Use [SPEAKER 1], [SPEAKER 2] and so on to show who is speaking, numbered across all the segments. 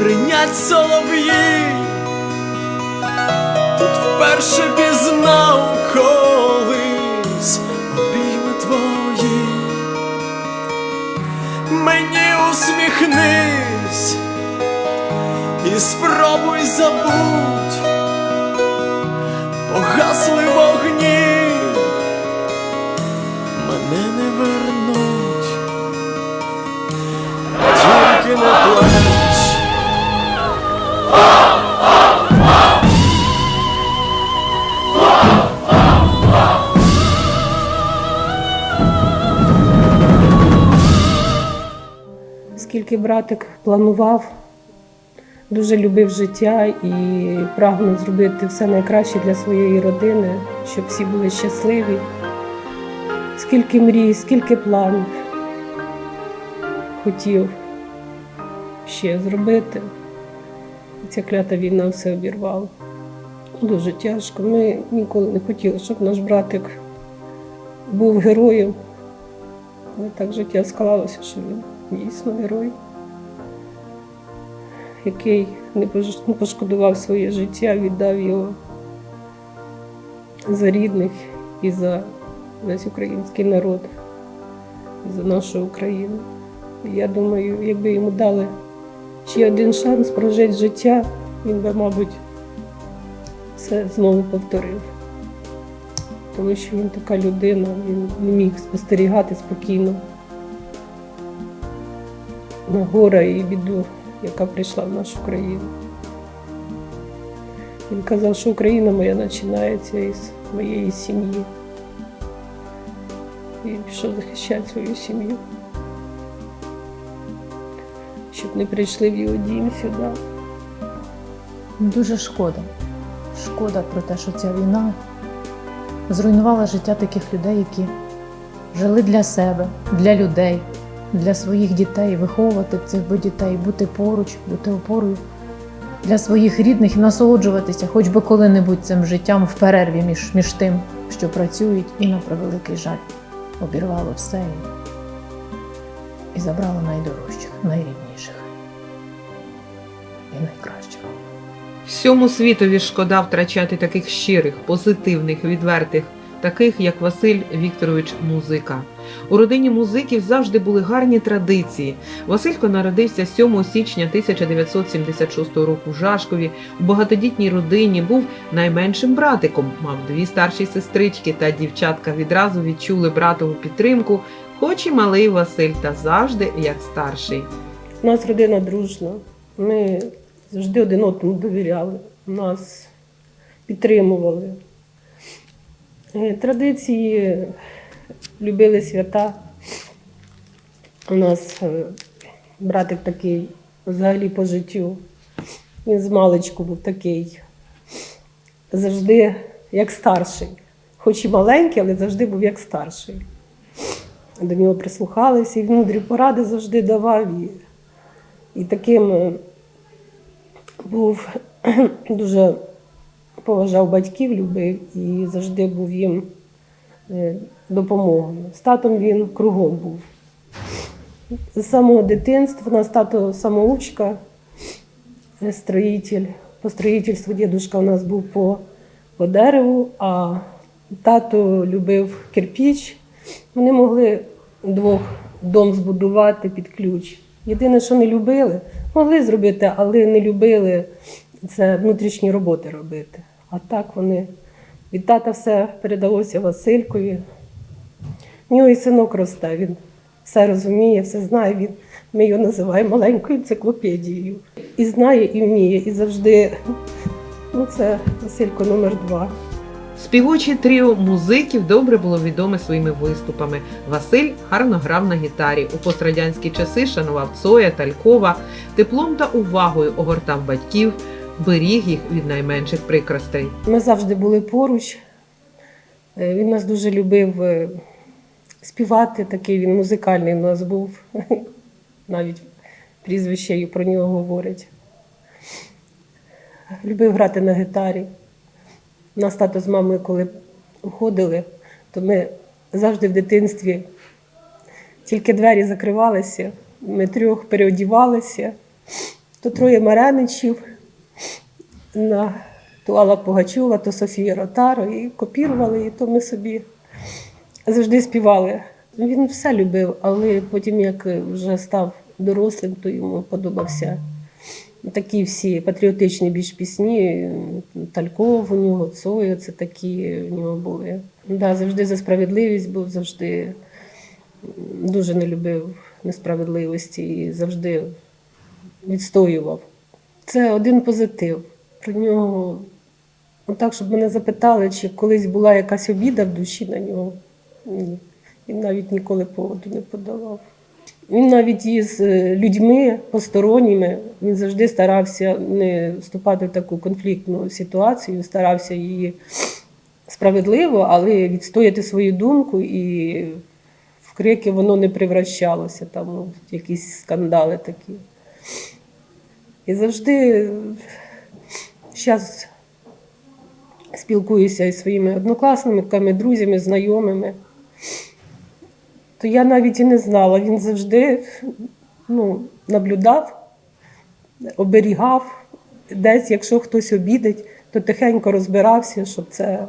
[SPEAKER 1] бринять солов'ї, тут вперше пізнав колись обійми твої. Мені усміхнись і спробуй забудь, погасли вогні, мене не вернуть, тільки не плач.
[SPEAKER 2] Скільки братик планував, дуже любив життя і прагнув зробити все найкраще для своєї родини, щоб всі були щасливі. Скільки мрій, скільки планів хотів ще зробити. І ця клята війна все обірвала. Дуже тяжко. Ми ніколи не хотіли, щоб наш братик був героєм. Але так життя склалося, що він дійсно герой, який не пошкодував своє життя, віддав його за рідних і за весь український народ, за нашу Україну. Я думаю, якби йому дали ще один шанс прожити життя, він би, мабуть, все знову повторив. Тому що він така людина, він не міг спостерігати спокійно на горе і біду, яка прийшла в нашу країну. Він казав, що Україна моя починається із моєї сім'ї. І пішов захищати свою сім'ю. Щоб не прийшли в його дім сюди.
[SPEAKER 3] Дуже шкода. Шкода про те, що ця війна зруйнувала життя таких людей, які жили для себе, для людей, для своїх дітей, виховувати цих би дітей, бути поруч, бути опорою для своїх рідних і насолоджуватися хоч би коли-небудь цим життям в перерві між, між тим, що працюють, і на превеликий жаль обірвало все і, забрало найдорожчих, найрідніших і найкращих.
[SPEAKER 4] Всьому світові шкода втрачати таких щирих, позитивних, відвертих, таких як Василь Вікторович Музика. У родині музиків завжди були гарні традиції. Василько народився 7 січня 1976 року в Жашкові. У багатодітній родині був найменшим братиком, мав дві старші сестрички та дівчатка відразу відчули братову підтримку, хоч і малий Василь, та завжди як старший.
[SPEAKER 2] У нас родина дружна. Ми завжди один одному довіряли, нас підтримували. Е, Традиції любили свята. У нас е, братик такий взагалі по життю. Він з маличку був такий завжди як старший. Хоч і маленький, але завжди був як старший. До нього прислухалися, і мудрі поради завжди давав. І, і таким е, був дуже поважав батьків, любив і завжди був їм е, допомогою. З татом він кругом був. З самого дитинства у нас тато самоучка, е, строїтель. По строїтельству дідушка у нас був по, по дереву, а тато любив кирпіч. Вони могли двох дом збудувати під ключ. Єдине, що не любили, могли зробити, але не любили це внутрішні роботи робити. А так вони від тата все передалося Василькові. В нього і синок росте, він все розуміє, все знає. Він, ми його називаємо маленькою енциклопедією. І знає, і вміє, і завжди. Ну, це Василько номер два.
[SPEAKER 4] Співоче тріо музиків добре було відоме своїми виступами. Василь гарно грав на гітарі. У пострадянські часи шанував Цоя, Талькова, теплом та увагою огортав батьків, беріг їх від найменших прикростей.
[SPEAKER 2] Ми завжди були поруч. Е, Він нас дуже любив е, співати, такий він музикальний у нас був. Навіть прізвище про нього говорять. Любив грати на гітарі. Нас тато з мамою, коли уходили, то ми завжди в дитинстві тільки двері закривалися, ми трьох переодівалися то троє Мареничів, на то Алла Пугачова, то Софія Ротаро, і копірували, і то ми собі завжди співали. Він все любив, але потім, як вже став дорослим, то йому подобався такі всі патріотичні більш пісні. Тальков у нього, Цоя, це такі у нього були. Да, завжди за справедливість був, завжди дуже не любив несправедливості і завжди відстоював. Це один позитив. Про нього, так, щоб мене запитали, чи колись була якась обіда в душі на нього. Ні. Він навіть ніколи поводу не подавав. Він навіть із е, людьми посторонніми він завжди старався не вступати в таку конфліктну ситуацію, старався її справедливо, але відстояти свою думку і в крики воно не превращалося там ну, в якісь скандали такі. І завжди зараз спілкуюся із своїми однокласниками, друзями, знайомими. То я навіть і не знала. Він завжди ну, наблюдав, оберігав. Десь, якщо хтось обідить, то тихенько розбирався, щоб це.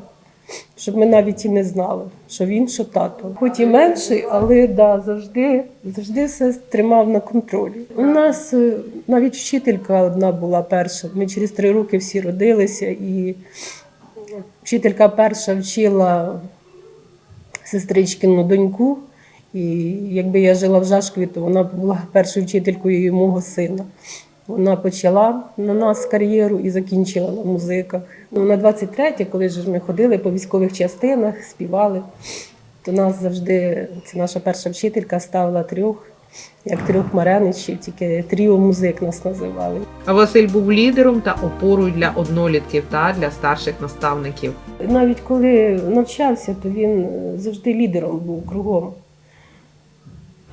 [SPEAKER 2] Щоб ми навіть і не знали, що він, що тато. Хоч і менший, але да, завжди, завжди все тримав на контролі. У нас е, навіть вчителька одна була перша. Ми через три роки всі родилися, і вчителька перша вчила сестричкину доньку. І якби я жила в Жашкові, то вона була першою вчителькою мого сина. Вона почала на нас кар'єру і закінчила на музиках. Ну, на 23-те, коли ж ми ходили по військових частинах, співали, то нас завжди, це наша перша вчителька ставила трьох, як трьох мареничів, тільки тріо музик нас називали.
[SPEAKER 4] А Василь був лідером та опорою для однолітків та для старших наставників.
[SPEAKER 2] Навіть коли навчався, то він завжди лідером був кругом.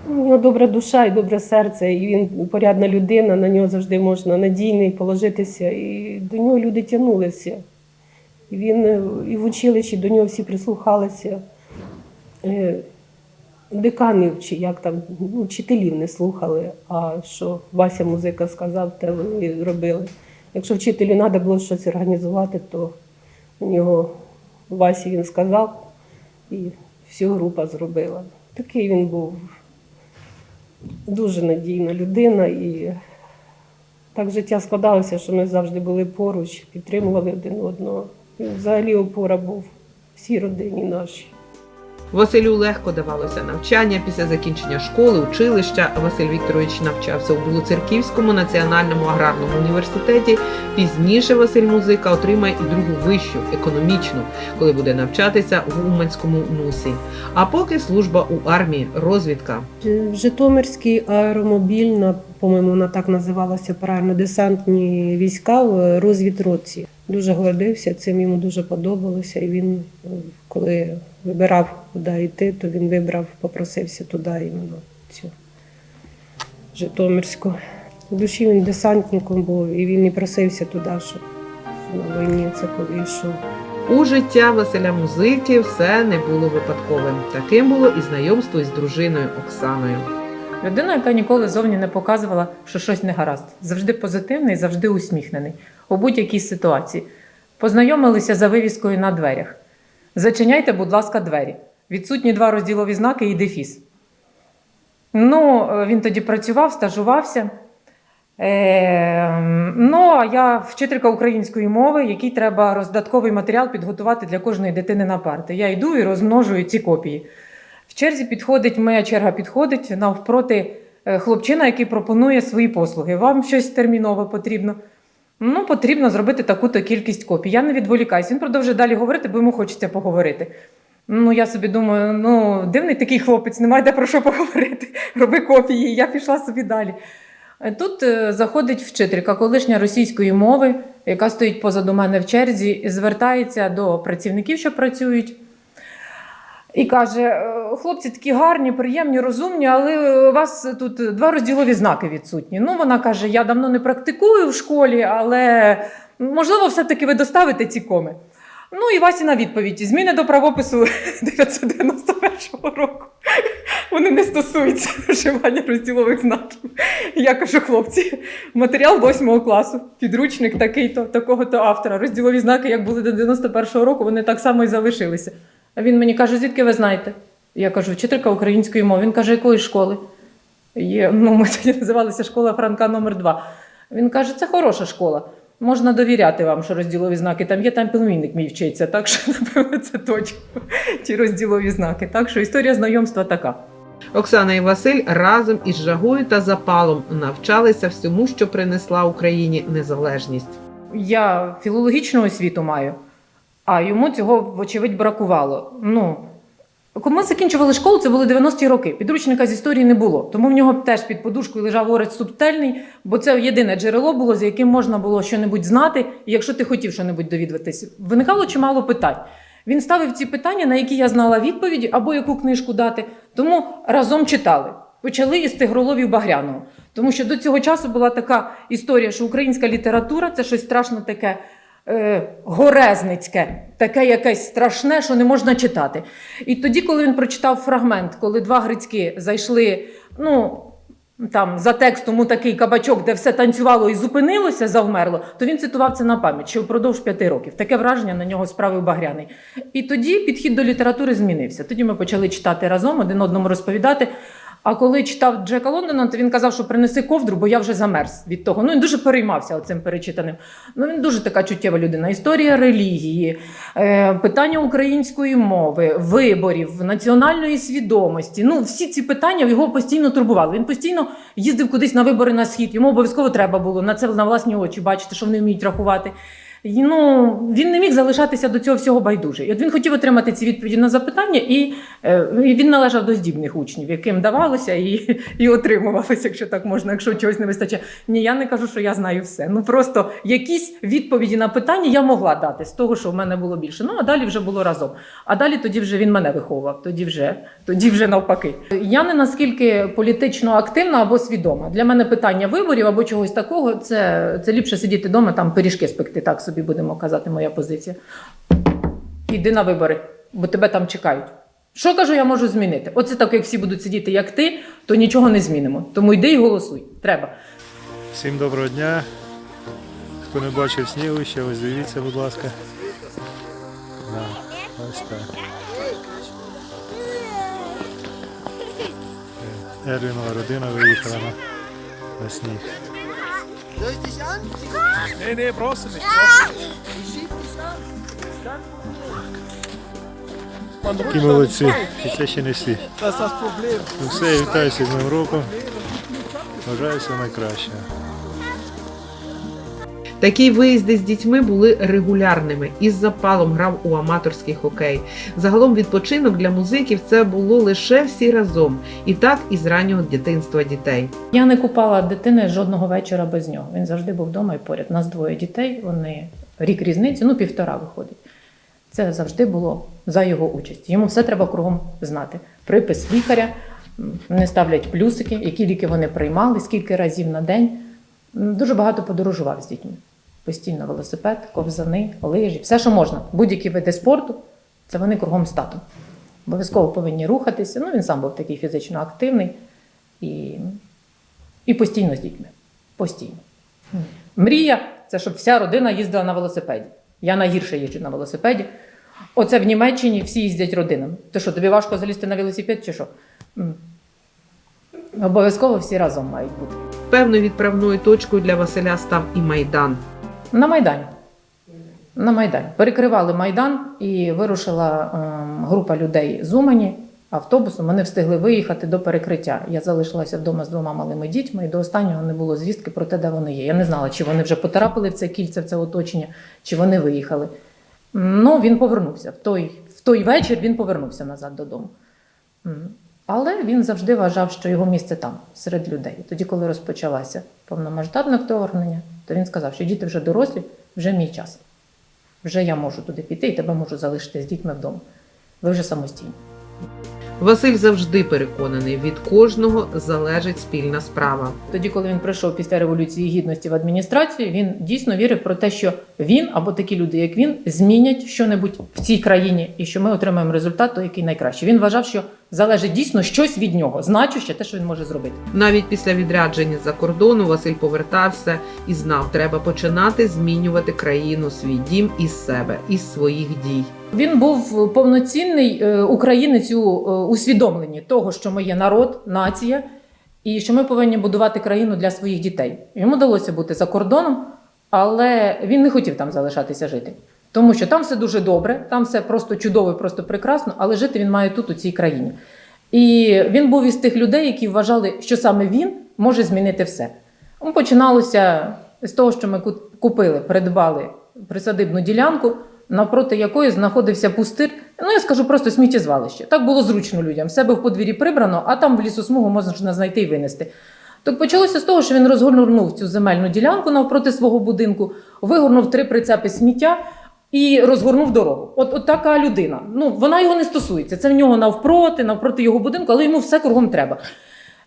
[SPEAKER 2] У нього добра душа і добре серце, і він порядна людина, на нього завжди можна надійний положитися. І до нього люди тягнулися. І він е, і в училищі до нього всі прислухалися. Е, Деканів чи як там, ну, вчителів не слухали, а що Вася музика сказав, те вони робили. Якщо вчителю треба було щось організувати, то у нього Васі він сказав, і всю група зробила. Такий він був дуже надійна людина, і так життя складалося, що ми завжди були поруч, підтримували один одного. І взагалі опора був всій родині нашій.
[SPEAKER 4] Василю легко давалося навчання після закінчення школи, училища. Василь Вікторович навчався у Білоцерківському національному аграрному університеті. Пізніше Василь Музика отримає і другу вищу економічну, коли буде навчатися в Уманському нусі. А поки служба у армії, розвідка.
[SPEAKER 2] В Житомирській аеромобільна, по-моєму, вона так називалася правильно, десантні війська в розвідроці. Дуже гордився цим, йому дуже подобалося. І він, е, коли вибирав, куди йти, то він вибрав, попросився туди іменно цю Житомирську. В душі він десантником був, і він і просився туди, щоб на війні це коли йшов.
[SPEAKER 4] У життя Василя Музики все не було випадковим. Таким було і знайомство із дружиною Оксаною.
[SPEAKER 3] Людина, яка ніколи зовні не показувала, що щось не гаразд. Завжди позитивний, завжди усміхнений у будь-якій ситуації. Познайомилися за вивіскою на дверях. Зачиняйте, будь ласка, двері. Відсутні два розділові знаки і дефіс. Ну, е, він тоді працював, стажувався. Е, ну, а я вчителька української мови, який треба роздатковий матеріал підготувати для кожної дитини на парти. Я йду і розмножую ці копії. В черзі підходить, моя черга підходить навпроти е, хлопчина, який пропонує свої послуги. Вам щось терміново потрібно. Ну, потрібно зробити таку-то кількість копій. Я не відволікаюсь. Він продовжує далі говорити, бо йому хочеться поговорити. Ну, я собі думаю, ну, дивний такий хлопець, немає де про що поговорити. Роби копії. Я пішла собі далі. Е, Тут е, заходить вчителька колишня російської мови, яка стоїть позаду мене в черзі, звертається до працівників, що працюють. І каже: «Е, хлопці такі гарні, приємні, розумні, але у вас тут два розділові знаки відсутні. Ну, вона каже: я давно не практикую в школі, але можливо, все-таки ви доставите ці коми. Ну і Васіна відповідь: зміни до правопису 991 року. вони не стосуються вживання розділових знаків. Я кажу, хлопці, матеріал 8 класу, підручник такий-то, такого-то автора. Розділові знаки, як були до 91-го року, вони так само і залишилися. А він мені каже, звідки ви знаєте? Я кажу, вчителька української мови. Він каже, якої школи? Є, ну, ми тоді називалися школа Франка номер 2 Він каже, це хороша школа. Можна довіряти вам, що розділові знаки там є, там племінник мій вчиться. Так що, напевно, це точно ті розділові знаки. Так що історія знайомства така.
[SPEAKER 4] Оксана і Василь разом із жагою та запалом навчалися всьому, що принесла Україні незалежність.
[SPEAKER 3] Я філологічну освіту маю, а йому цього, вочевидь, бракувало. Ну, коли ми закінчували школу, це були 90-ті роки. Підручника з історії не було. Тому в нього теж під подушкою лежав орець субтельний, бо це єдине джерело було, за яким можна було щось знати, і якщо ти хотів щось довідуватись. Виникало чимало питань. Він ставив ці питання, на які я знала відповіді, або яку книжку дати. Тому разом читали. Почали із Тигроловів Багряного. Тому що до цього часу була така історія, що українська література це щось страшно таке е, горезницьке, таке якесь страшне, що не можна читати. І тоді, коли він прочитав фрагмент, коли два грицьки зайшли, ну. Там за текстом у такий кабачок, де все танцювало і зупинилося, завмерло, то він цитував це на пам'ять ще впродовж п'яти років. Таке враження на нього справив Багряний. І тоді підхід до літератури змінився. Тоді ми почали читати разом, один одному розповідати. А коли читав Джека Лондона, то він казав, що принеси ковдру, бо я вже замерз від того. Ну він дуже переймався цим перечитаним. Ну він дуже така чуттєва людина. Історія релігії, е, питання української мови, виборів, національної свідомості. Ну всі ці питання його постійно турбували. Він постійно їздив кудись на вибори на схід. Йому обов'язково треба було на це на власні очі бачити, що вони вміють рахувати. Ну, він не міг залишатися до цього всього байдуже. І от він хотів отримати ці відповіді на запитання, е, і він належав до здібних учнів, яким давалося і, і отримувалося, якщо так можна, якщо чогось не вистачає. Ні, я не кажу, що я знаю все. Ну просто якісь відповіді на питання я могла дати з того, що в мене було більше. Ну а далі вже було разом. А далі тоді вже він мене виховував. Тоді вже, тоді вже навпаки. Я не наскільки політично активна або свідома. Для мене питання виборів або чогось такого це, це ліпше сидіти вдома, там пиріжки спекти. Так собі будемо казати, моя позиція. Іди на вибори, бо тебе там чекають. Що кажу, я можу змінити? Оце так, як всі будуть сидіти, як ти, то нічого не змінимо. Тому йди і голосуй. Треба.
[SPEAKER 5] Всім доброго дня. Хто не бачив снігу, ще ось дивіться, будь ласка. Да, ось так. Е, Ервінова родина виїхала на, сніг.
[SPEAKER 6] Nee, nee, brauchst du nicht.
[SPEAKER 5] Такі молодці. І це ще не всі.
[SPEAKER 6] Das ist das Problem.
[SPEAKER 5] Ну все, вітаюся з Новим роком. Бажаю всього найкращого.
[SPEAKER 4] Такі виїзди з дітьми були регулярними. Із запалом грав у аматорський хокей. Загалом відпочинок для музиків це було лише всі разом, і так із раннього дитинства дітей.
[SPEAKER 3] Я не купала дитини жодного вечора без нього. Він завжди був вдома і поряд. У нас двоє дітей, вони рік різниці, ну півтора виходить. Це завжди було за його участь. Йому все треба кругом знати. Припис лікаря, вони ставлять плюсики, які ліки вони приймали, скільки разів на день. Дуже багато подорожував з дітьми. Постійно велосипед, ковзани, лижі, все, що можна. Будь-які види спорту, це вони кругом з татом. Обов'язково повинні рухатися. Ну, він сам був такий фізично активний і, і постійно з дітьми. Постійно. Мрія це щоб вся родина їздила на велосипеді. Я найгірше їжджу на велосипеді. Оце в Німеччині всі їздять родинами. То що, тобі важко залізти на велосипед чи що? Обов'язково всі разом мають бути.
[SPEAKER 4] Певною відправною точкою для Василя став і майдан.
[SPEAKER 3] На Майдані. На Майдані. Перекривали Майдан і вирушила ем, група людей з Умані автобусом. Вони встигли виїхати до перекриття. Я залишилася вдома з двома малими дітьми, і до останнього не було звістки про те, де вони є. Я не знала, чи вони вже потрапили в це кільце, в це оточення, чи вони виїхали. Ну, він повернувся. В той, в той вечір він повернувся назад додому. Але він завжди вважав, що його місце там, серед людей. Тоді, коли розпочалося повномасштабне вторгнення, то він сказав, що діти вже дорослі, вже мій час. Вже я можу туди піти і тебе можу залишити з дітьми вдома. Ви вже самостійні.
[SPEAKER 4] Василь завжди переконаний, від кожного залежить спільна справа.
[SPEAKER 3] Тоді, коли він прийшов після революції гідності в адміністрацію, він дійсно вірив про те, що він або такі люди, як він, змінять щонебудь в цій країні, і що ми отримаємо результат, той, який найкращий. Він вважав, що залежить дійсно щось від нього, значуще те, що він може зробити.
[SPEAKER 4] Навіть після відрядження за кордону Василь повертався і знав, треба починати змінювати країну, свій дім із себе, із своїх дій.
[SPEAKER 3] Він був повноцінний е, українець у е, усвідомленні того, що ми є народ, нація, і що ми повинні будувати країну для своїх дітей. Йому вдалося бути за кордоном, але він не хотів там залишатися жити. Тому що там все дуже добре, там все просто чудово, просто прекрасно, але жити він має тут, у цій країні. І він був із тих людей, які вважали, що саме він може змінити все. Починалося з того, що ми купили, придбали присадибну ділянку, навпроти якої знаходився пустир. Ну, я скажу просто сміттєзвалище. Так було зручно людям. Себе в подвір'ї прибрано, а там в лісосмугу можна знайти і винести. Так почалося з того, що він розгорнув цю земельну ділянку навпроти свого будинку, вигорнув три прицепи сміття і розгорнув дорогу. От, от така людина. Ну, вона його не стосується. Це в нього навпроти, навпроти його будинку, але йому все кругом треба.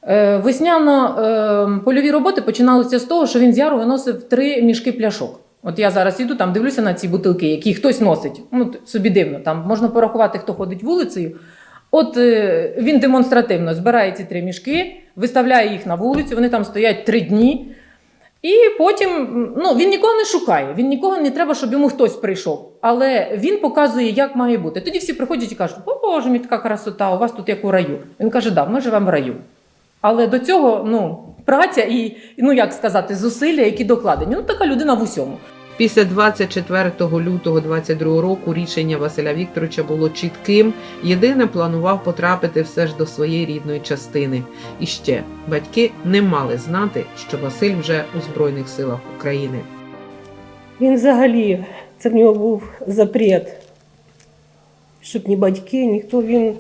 [SPEAKER 3] Е, Весняно-польові роботи починалися з того, що він з яру виносив три мішки пляшок. От я зараз іду, там дивлюся на ці бутилки, які хтось носить. Ну, собі дивно, там можна порахувати, хто ходить вулицею. От е, він демонстративно збирає ці три мішки, виставляє їх на вулицю, вони там стоять три дні. І потім ну, він нікого не шукає, він нікого не треба, щоб йому хтось прийшов. Але він показує, як має бути. Тоді всі приходять і кажуть: О, Боже, мій така красота, у вас тут як у раю. Він каже, да, ми живемо в раю. Але до цього ну, праця і, ну як сказати, зусилля, які докладені. Ну, така людина в усьому.
[SPEAKER 4] Після 24 лютого 22 року рішення Василя Вікторовича було чітким. Єдине планував потрапити все ж до своєї рідної частини. І ще батьки не мали знати, що Василь вже у Збройних силах України.
[SPEAKER 2] Він взагалі, це в нього був запрет, щоб ні батьки, ніхто він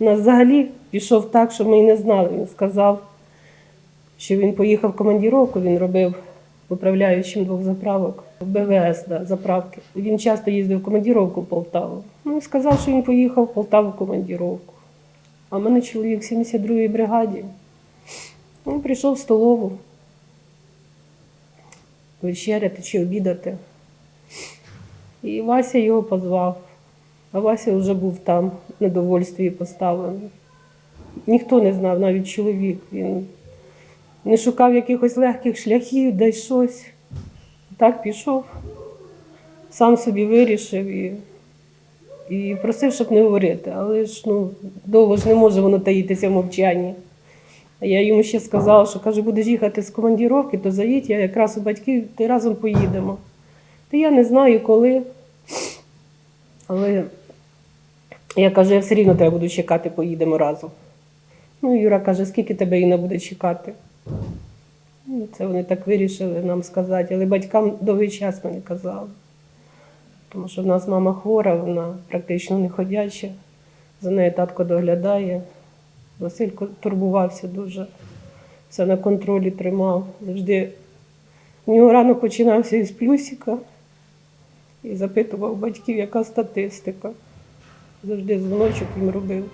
[SPEAKER 2] нас взагалі пішов так, що ми й не знали. Він сказав, що він поїхав в командіровку, він робив управляючим двох заправок БВС, да, заправки. Він часто їздив в командіровку в Полтаву. Ну, сказав, що він поїхав в Полтаву в командіровку. А в мене чоловік в 72-й бригаді. Він прийшов в столову вечеряти чи обідати. І Вася його позвав. А Вася вже був там, на довольстві поставлений. Ніхто не знав, навіть чоловік. Він не шукав якихось легких шляхів, де щось. Так пішов, сам собі вирішив і, і просив, щоб не говорити. Але ж ну, довго ж не може воно таїтися в мовчанні. А я йому ще сказала, що каже, будеш їхати з командіровки, то заїдь, я якраз у батьків, ти разом поїдемо. Та я не знаю коли. Але я кажу, я все рівно тебе буду чекати, поїдемо разом. Ну, Юра каже, скільки тебе Інна буде чекати? Це вони так вирішили нам сказати, але батькам довгий час ми не казали. Тому що в нас мама хвора, вона практично не ходяча, за нею татко доглядає. Василько турбувався дуже, все на контролі тримав. Завжди у нього ранок починався із плюсика і запитував батьків, яка статистика. Завжди дзвоночок їм робив.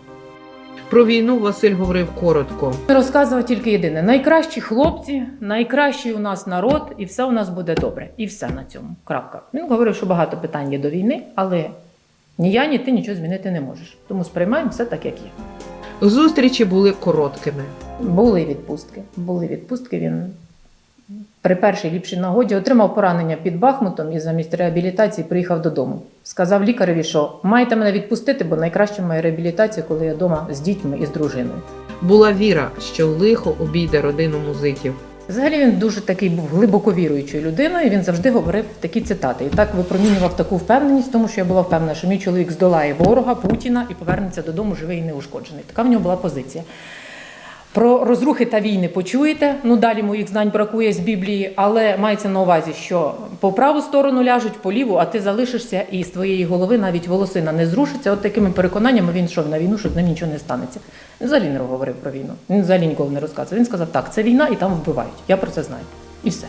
[SPEAKER 4] Про війну Василь говорив коротко.
[SPEAKER 3] Розказував тільки єдине: найкращі хлопці, найкращий у нас народ, і все у нас буде добре. І все на цьому. Крапка. Він говорив, що багато питань є до війни, але ні я, ні ти нічого змінити не можеш. Тому сприймаємо все так, як є.
[SPEAKER 4] Зустрічі були короткими.
[SPEAKER 3] Були відпустки. Були відпустки. Він при першій ліпшій нагоді отримав поранення під Бахмутом і замість реабілітації приїхав додому. Сказав лікареві, що маєте мене відпустити, бо найкраща моя реабілітація, коли я вдома з дітьми і з дружиною.
[SPEAKER 4] Була віра, що лихо обійде родину музиків.
[SPEAKER 3] Взагалі він дуже такий був глибоко віруючою людиною. і Він завжди говорив такі цитати. І так випромінював таку впевненість, тому що я була впевнена, що мій чоловік здолає ворога Путіна і повернеться додому живий і неушкоджений. Така в нього була позиція. Про розрухи та війни почуєте. Ну далі моїх знань бракує з Біблії, але мається на увазі, що по праву сторону ляжуть, по ліву, а ти залишишся, і з твоєї голови навіть волосина не зрушиться. От такими переконаннями він йшов на війну, що з ним нічого не станеться. Взагалі не говорив про війну. Він взагалі ніколи не розказував. Він сказав, так, це війна і там вбивають. Я про це знаю. І все.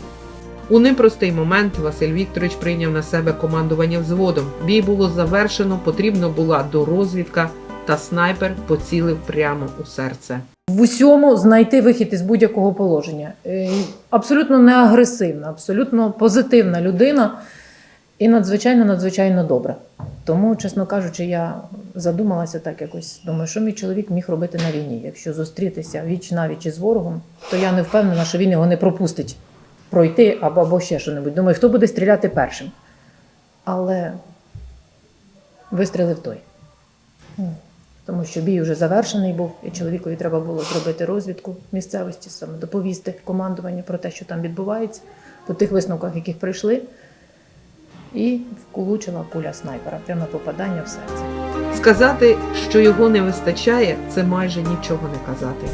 [SPEAKER 4] У непростий момент Василь Вікторович прийняв на себе командування взводом. Бій було завершено, потрібна була дорозвідка, та снайпер поцілив прямо у серце.
[SPEAKER 3] В усьому знайти вихід із будь-якого положення. Е, Абсолютно не агресивна, абсолютно позитивна людина і надзвичайно надзвичайно добра.
[SPEAKER 7] Тому, чесно кажучи, я задумалася так якось. Думаю, що мій чоловік міг робити на війні. Якщо зустрітися віч навіч із ворогом, то я не впевнена, що він його не пропустить пройти або, або ще що-небудь. Думаю, хто буде стріляти першим. Але вистрілив той. Тому що бій вже завершений був, і чоловікові треба було зробити розвідку місцевості, саме доповісти командуванню про те, що там відбувається, по тих висновках, яких прийшли. І вколучила куля снайпера, пряме попадання в серце.
[SPEAKER 4] Сказати, що його не вистачає, це майже нічого не казати.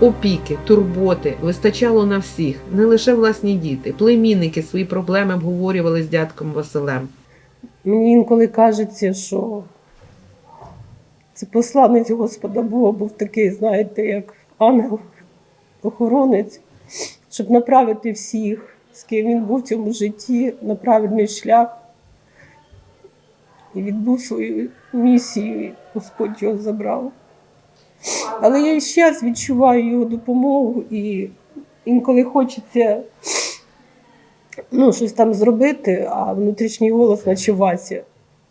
[SPEAKER 4] Опіки, турботи вистачало на всіх, не лише власні діти, племінники свої проблеми обговорювали з дядьком Василем.
[SPEAKER 2] Мені інколи кажеться, що це посланець Господа Бога був такий, знаєте, як ангел-охоронець, щоб направити всіх, з ким він був в цьому житті, на правильний шлях. І відбув свою місію, і Господь його забрав. Але я і зараз відчуваю його допомогу, і інколи хочеться ну, щось там зробити, а внутрішній голос, наче Вася,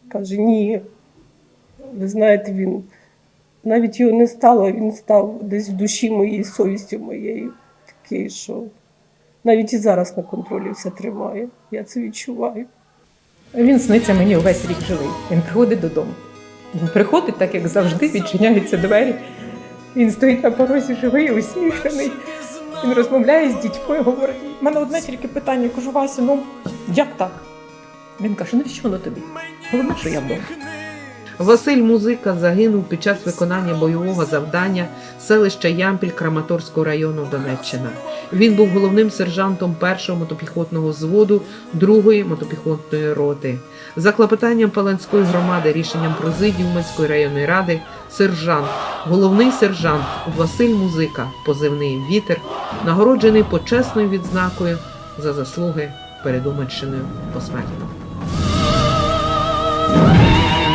[SPEAKER 2] каже: ні. Ви знаєте, він навіть його не стало, він став десь в душі моєї, совістю моєю, такий, що навіть і зараз на контролі все тримає. Я це відчуваю.
[SPEAKER 3] Він сниться мені увесь рік живий. Він приходить додому. Він приходить, так як завжди, відчиняються двері. Він стоїть на порозі живий, усміхнений. Він розмовляє з дітьми, говорить. У мене одне тільки питання. Кажу, Вася, ну як так? Він каже, навіщо воно тобі? Головне, що я вдома.
[SPEAKER 4] Василь Музика загинув під час виконання бойового завдання селища Ямпіль Краматорського району Донеччина. Він був головним сержантом першого мотопіхотного взводу другої мотопіхотної роти. За клопотанням Паланської громади рішенням президії Уманської районної ради сержант, головний сержант Василь Музика, позивний вітер, нагороджений почесною відзнакою за заслуги перед Уманщиною посмертно.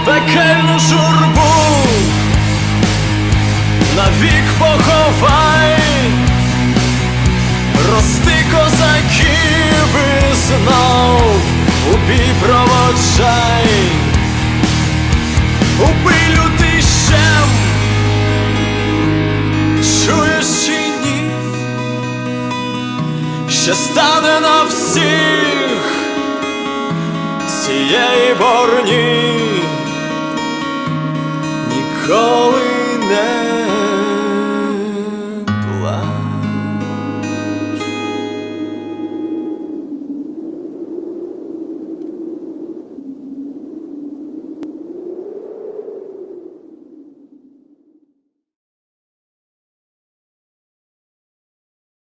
[SPEAKER 1] Пекельну журбу. Навік поховай, рости козаків і знов у бій проводжай, убий лютий щем, чуєш чи ні, ще стане на всіх цієї борні ніколи